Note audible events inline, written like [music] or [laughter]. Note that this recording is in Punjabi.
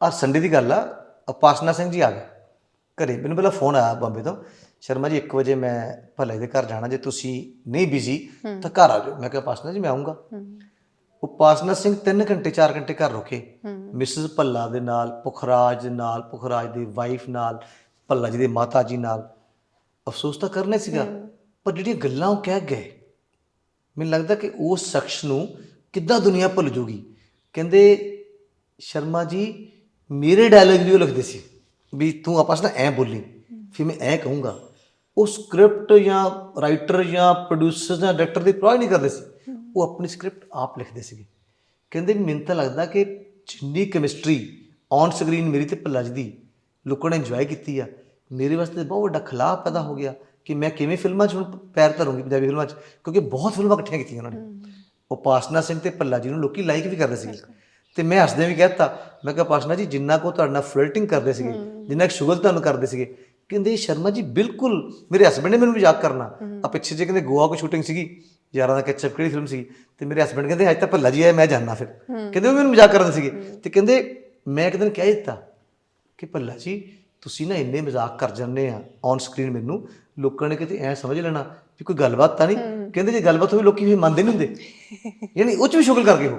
ਆ ਸੰਡੇ ਦੀ ਗੱਲ ਆ ਉਪਾਸਨਾ ਸਿੰਘ ਜੀ ਆ ਗਏ। ਘਰੇ ਮੈਨੂੰ ਪਹਿਲਾਂ ਫੋਨ ਆਇਆ ਬੰਬੇ ਤੋਂ ਸ਼ਰਮਾ ਜੀ 1 ਵਜੇ ਮੈਂ ਭਲੇ ਦੇ ਘਰ ਜਾਣਾ ਜੇ ਤੁਸੀਂ ਨਹੀਂ ਬਿਜ਼ੀ ਤਾਂ ਘਰ ਆ ਜਾਓ। ਮੈਂ ਕਿਹਾ ਉਪਾਸਨਾ ਜੀ ਮੈਂ ਆਉਂਗਾ ਉਪਾਸਨਾ ਸਿੰਘ 3 ਘੰਟੇ 4 ਘੰਟੇ ਘਰ ਰੁਕੇ। ਮਿਸਿਸ ਭੱਲਾ ਦੇ ਨਾਲ ਪੁਖਰਾਜ ਦੇ ਨਾਲ ਪੁਖਰਾਜ ਦੀ ਵਾਈਫ ਨਾਲ ਭੱਲਾ ਜੀ ਦੇ ਮਾਤਾ ਜੀ ਨਾਲ। ਅਫਸੋਸ ਤਾਂ ਕਰਨਾ ਸੀਗਾ ਪਰ ਜਿਹੜੀਆਂ ਗੱਲਾਂ ਉਹ ਕਹਿ ਗਏ ਮੈਨੂੰ ਲੱਗਦਾ ਕਿ ਉਸ ਸ਼ਖਸ ਨੂੰ ਕਿੱਦਾਂ ਦੁਨੀਆ ਭੁੱਲ ਜੂਗੀ। ਕਹਿੰਦੇ ਸ਼ਰਮਾ ਜੀ ਮੇਰੇ ਡਾਇਲੌਗ ਵੀ ਉਹ ਲਿਖਦੇ ਸੀ ਵੀ ਤੂੰ ਆਪਸ ਨਾਲ ਐ ਬੋਲੀ ਫਿਰ ਮੈਂ ਐ ਕਹੂੰਗਾ। ਉਹ ਸਕ੍ਰਿਪਟ ਜਾਂ ਰਾਈਟਰ ਜਾਂ ਪ੍ਰੋਡਿਊਸਰ ਜਾਂ ਡਾਇਰੈਕਟਰ ਦੀ ਪਰਵਾਹ ਹੀ ਨਹੀਂ ਕਰਦੇ ਸੀ। ਉਹ ਆਪਣੀ ਸਕ੍ਰਿਪਟ ਆਪ ਲਿਖਦੇ ਸੀਗੇ। ਕਹਿੰਦੇ ਮੈਨੂੰ ਤਾਂ ਲੱਗਦਾ ਕਿ ਜਿੰਨੀ ਕੈਮਿਸਟਰੀ ਔਨ ਸਕਰੀਨ ਮੇਰੀ ਤੇ ਭੱਲਾ ਜੀ ਦੀ ਲੋਕਾਂ ਨੇ ਇੰਜੋਏ ਕੀਤੀ ਆ ਮੇਰੇ ਵਾਸਤੇ ਬਹੁਤ ਵੱਡਾ ਖਲਾਅ ਪੈਦਾ ਹੋ ਗਿਆ ਕਿ ਮੈਂ ਕਿਵੇਂ ਫਿਲਮਾਂ 'ਚ ਹੁਣ ਪੈਰ ਧਰੂੰਗੀ ਪੰਜਾਬੀ ਫਿਲਮਾਂ 'ਚ ਕਿਉਂਕਿ ਬਹੁਤ ਫਿਲਮਾਂ ਇਕੱਠੀਆਂ ਕੀਤੀਆਂ ਉਹਨਾਂ ਨੇ। ਉਪਾਸਨਾ ਸਿੰਘ ਤੇ ਭੱਲਾ ਜੀ ਨੂੰ ਲੋਕੀ ਲਾਈਕ ਵੀ ਕਰਦੇ ਸੀ ਤੇ ਮੈਂ ਹੱਸਦੇ ਵੀ ਕਹਿਤਾ ਮੈਂ ਕਿਹਾ ਉਪਾਸਨਾ ਜੀ ਜਿੰਨਾ ਕੋ ਤੁਹਾਡੇ ਨਾਲ ਫਲਰਟਿੰਗ ਕਰਦੇ ਸੀਗੇ ਜਿੰਨਾ ਕੁ ਸ਼ੁਗਲ ਤੁਹਾਨੂੰ ਕਰਦੇ ਸੀਗੇ ਕਹਿੰਦੇ ਸ਼ਰਮਾ ਜੀ ਬਿਲਕੁਲ ਮੇਰੇ ਹਸਬੰਡ ਨੇ ਮੈਨੂੰ ਮਜ਼ਾਕ ਕਰਨਾ। ਆ ਪਿੱਛੇ ਜੇ ਕਹਿੰਦੇ ਗੋਆ ਕੋ ਸ਼ੂਟਿੰਗ ਸੀਗੀ ਯਾਰਾਂ ਦਾ ਕੈਚਅਪ ਕਿਹੜੀ ਫਿਲਮ ਸੀ ਤੇ ਮੇਰੇ ਹਸਬੰਡ ਕਹਿੰਦੇ ਅੱਜ ਤਾਂ ਭੱਲਾ ਜੀ ਆਏ ਮੈਂ ਜਾਣਾ ਫਿਰ। ਕਹਿੰਦੇ ਉਹ ਮੈਨੂੰ ਮਜ਼ਾਕ ਕਰਦੇ ਸੀਗੇ। ਤੇ ਕਹਿੰਦੇ ਮੈਂ ਇੱਕ ਦਿਨ ਕਹਿ ਦਿੱਤਾ ਕਿ ਭੱਲਾ ਜੀ ਤੁਸੀਂ ਨਾ ਇੰਨੇ ਮਜ਼ਾਕ ਕਰ ਜਾਂਦੇ ਆ ਔਨ ਸਕਰੀਨ ਮੈਨੂੰ ਲੋਕਾਂ ਨੇ ਕਿਤੇ ਐ ਸਮਝ ਲੈਣਾ ਵੀ ਕੋਈ ਗੱਲਬਾਤ ਤਾਂ ਨਹੀਂ? ਕਹਿੰਦੇ ਜੇ ਗੱਲਬਾਤ ਹੋਵੇ ਲੋਕੀ ਵੀ ਮੰਨਦੇ ਨਹੀਂ ਹੁੰਦੇ। [laughs] ਯਾਨੀ ਉਹ ਚ ਵੀ ਸ਼ੁਗਲ ਕਰ ਗਏ ਉਹ।